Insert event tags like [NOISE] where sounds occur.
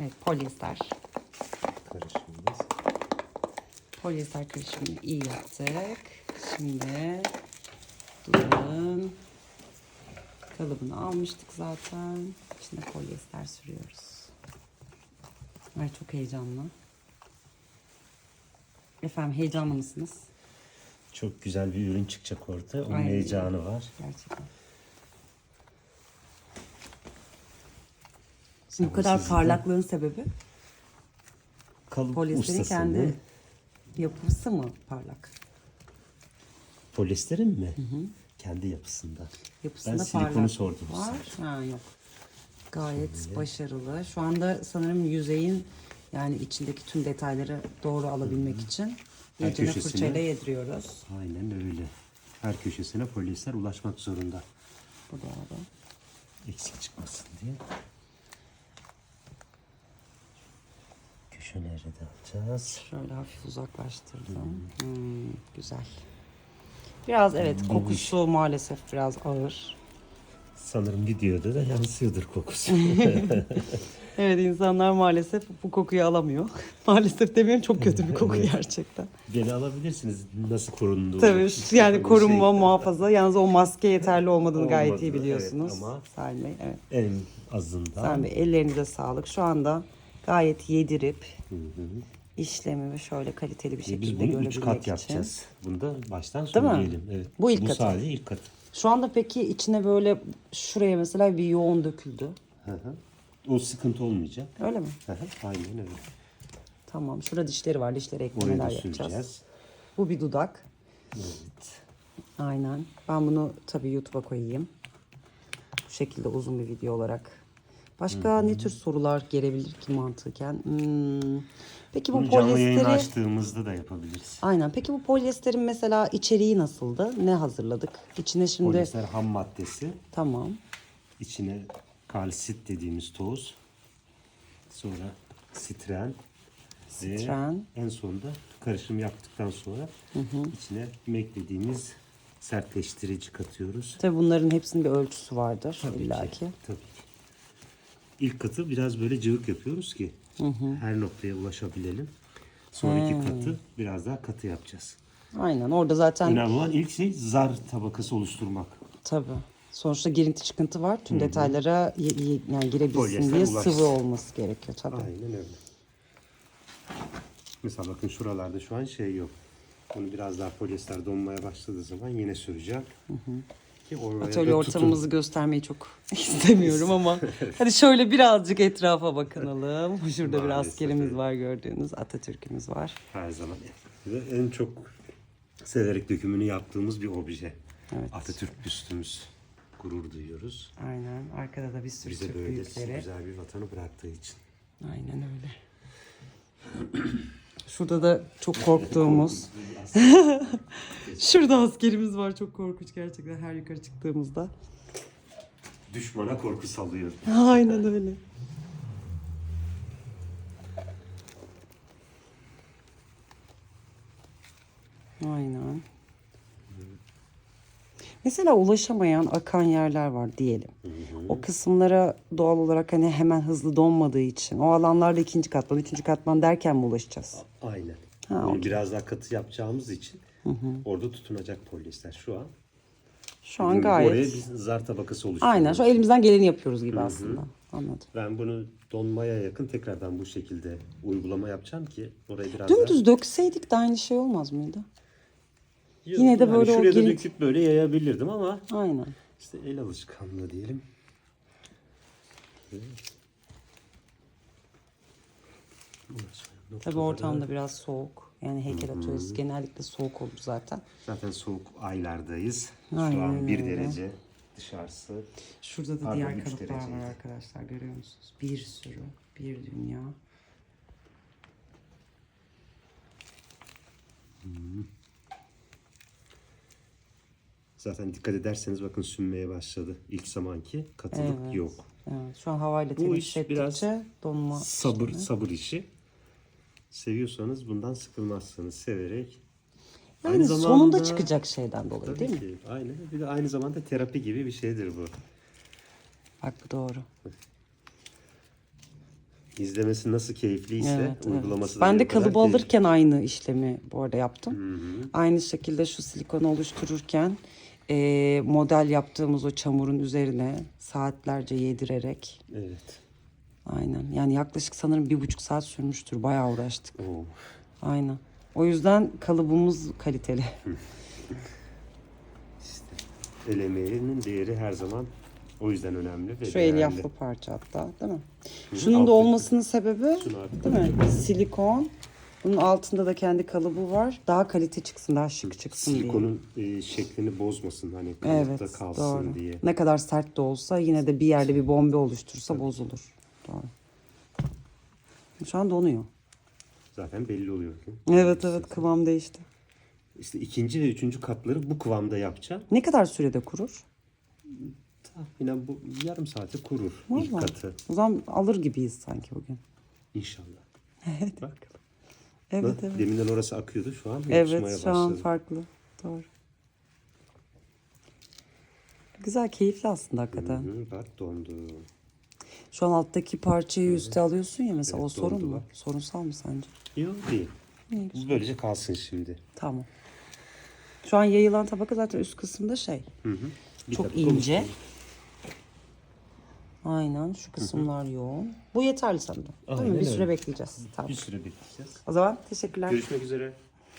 Evet polyester. Karışımımız. Polyester karışımını iyi yaptık. Şimdi dudağın kalıbını almıştık zaten. İçine polyester sürüyoruz. Ay çok heyecanlı. Efendim heyecanlı mısınız? Çok güzel bir ürün çıkacak ortaya. Onun Ay. heyecanı var. Gerçekten. Şimdi bu kadar sizin parlaklığın sebebi Kalıp polyesterin ustasının kendi yapısı mı parlak? Polyesterin mi? Kendi yapısında. Yapısında Ben silikonu parlak sordum var. sefer. Ha yok. Gayet başarılı. Şu anda sanırım yüzeyin yani içindeki tüm detayları doğru alabilmek için Her iyicene köşesine- fırçayla yediriyoruz. Aynen öyle. Her köşesine polyester ulaşmak zorunda. Bu doğru. Eksik çıkmasın diye. Köşeleri de alacağız. Şöyle hafif uzaklaştırdım. Hmm, güzel. Biraz evet kokusu maalesef biraz ağır. Sanırım videoda da yansıyordur kokusu. [LAUGHS] Evet insanlar maalesef bu kokuyu alamıyor. [LAUGHS] maalesef demiyorum çok kötü bir koku [LAUGHS] gerçekten. Beni alabilirsiniz nasıl korunduğu. Tabii yani Hani korunma şey- muhafaza. Yalnız o maske yeterli olmadığını gayet iyi Olmadı, evet, biliyorsunuz. ama- Salim Bey, evet. En azından. Salim Bey ellerinize sağlık. Şu anda gayet yedirip işlemi şöyle kaliteli bir şekilde Biz bunu görebilmek üç kat için. yapacağız. Bunu da baştan söyleyelim. Evet. Bu ilk Bu katı. sadece ilk kat. Şu anda peki içine böyle şuraya mesela bir yoğun döküldü. Hı hı. O sıkıntı olmayacak. Öyle mi? Hı hı, Aynen öyle. Tamam. Şurada dişleri var. Dişlere eklemeler yapacağız. Bu bir dudak. Evet. Aynen. Ben bunu tabii YouTube'a koyayım. Bu şekilde uzun bir video olarak. Başka ne tür sorular gelebilir ki mantıken? Hmm. Peki bu Bunu canlı polyesteri... açtığımızda da yapabiliriz. Aynen. Peki bu polyesterin mesela içeriği nasıldı? Ne hazırladık? İçine şimdi... Polyester ham maddesi. Tamam. içine kalsit dediğimiz toz. Sonra sitren. ve Sitren. En sonunda karışım yaptıktan sonra içinemek dediğimiz sertleştirici katıyoruz. Tabii bunların hepsinin bir ölçüsü vardır Tabii illaki. ki. Tabii ki. İlk katı biraz böyle cıvık yapıyoruz ki her noktaya ulaşabilelim. Sonraki katı biraz daha katı yapacağız. Aynen. Orada zaten Önemli olan ilk şey zar tabakası oluşturmak. tabii. Sonuçta girinti çıkıntı var. Tüm detaylara ye- ye- yani girebilsin Polyester diye ulaşsın. sıvı olması gerekiyor tabii. Aynen öyle. Mesela bakın şuralarda şu an şey yok. Bunu biraz daha polyester donmaya başladığı zaman yine süreceğim. Ki Atölye ortamımızı göstermeyi çok [LAUGHS] istemiyorum ama hadi şöyle birazcık etrafa bakınalım. [LAUGHS] Şurada bir Maalesef, askerimiz evet. var gördüğünüz Atatürk'ümüz var. Her zaman ve en çok severek dökümünü yaptığımız bir obje. Evet. Atatürk büstümüz. Gurur duyuyoruz. Aynen arkada da bir sürü Bize Türk böyle büyükleri. güzel bir vatanı bıraktığı için. Aynen öyle. [CLEARS THROAT] Şurada da çok korktuğumuz. [LAUGHS] Şurada askerimiz var çok korkunç gerçekten her yukarı çıktığımızda. Düşmana korku salıyor. Aynen öyle. Aynen. Mesela ulaşamayan akan yerler var diyelim. O kısımlara doğal olarak hani hemen hızlı donmadığı için o alanlarda ikinci katman, üçüncü katman derken mi ulaşacağız? Aynen. Ha, Bunu biraz daha katı yapacağımız için orada tutunacak polyester şu an. Şu an Oraya gayet. bir zar tabakası oluşturuyoruz. Aynen şu an elimizden geleni yapıyoruz gibi aslında. Anladım. Ben bunu donmaya yakın tekrardan bu şekilde uygulama yapacağım ki orayı biraz Dümdüz dökseydik de aynı şey olmaz mıydı? daha... yine de Yani böyle o Şuraya da girin- döküp böyle yayabilirdim ama Aynen. işte el alışkanlığı diyelim. Tabii ortamda biraz soğuk. Yani heykel atölyesi genellikle soğuk olur zaten. Zaten soğuk aylardayız. Şu Aynen an bir öyle. derece dışarısı. Şurada da Pardon, diğer üç kalıplar dereceydi. var arkadaşlar görüyor musunuz? Bir sürü, bir dünya. Zaten dikkat ederseniz bakın sünmeye başladı. İlk zamanki katılık Evet. yok. Evet, şu an havayla Bu temas iş biraz ettikçe donma. Sabır sabır işi. Seviyorsanız bundan sıkılmazsınız severek. Yani sonunda çıkacak şeyden dolayı Tabii değil mi? ki. Aynen. Bir de aynı zamanda terapi gibi bir şeydir bu. Bak bu doğru. İzlemesi nasıl keyifliyse Evet, evet. uygulaması da Ben de kalıbı keyifli. alırken aynı işlemi bu arada yaptım. Aynı şekilde şu silikonu oluştururken e, model yaptığımız o çamurun üzerine saatlerce yedirerek Evet. Aynen. Yani yaklaşık sanırım bir buçuk saat sürmüştür. Bayağı uğraştık. Oo. aynen. O yüzden kalıbımız kaliteli. El emeğinin değeri her zaman o yüzden önemli ve şu değerli. elyaflı parça hatta değil mi? Şunun da olmasının sebebi değil mi? silikon. Bunun altında da kendi kalıbı var. Daha kalite çıksın daha şık çıksın diye. Silikonun e, şeklini bozmasın hani Evet kalıpta kalsın doğru. diye. Ne kadar sert de olsa yine de bir yerde bir bombe oluşturursa bozulur. Doğru. Şu an donuyor. Zaten belli oluyor. ki. Evet evet kıvam değişti. İşte ikinci ve üçüncü katları bu kıvamda yapacağım. Ne kadar sürede kurur? Tahminen bu yarım saate kurur ilk Vallahi. katı. O zaman alır gibiyiz sanki bugün. İnşallah. Bak. Evet Bak, evet. Deminden orası akıyordu şu an yapışmaya Evet şu an başladı. farklı. Doğru. Güzel keyifli aslında hakikaten. Hı, bak dondu. Şu an alttaki parçayı üste alıyorsun ya mesela Evet, o sorun mu? Sorunsal mı sence? Yok değil. Bu böylece kalsın şimdi. Tamam. Şu an yayılan tabaka zaten üst kısımda şey. Bir Çok tabaka ince. oluşturun. Aynen şu kısımlar yoğun. Bu yeterli sanırım. Değil mi? Aynen Bir süre öyle. bekleyeceğiz. Tamam. Bir süre bekleyeceğiz. O zaman teşekkürler. Görüşmek üzere.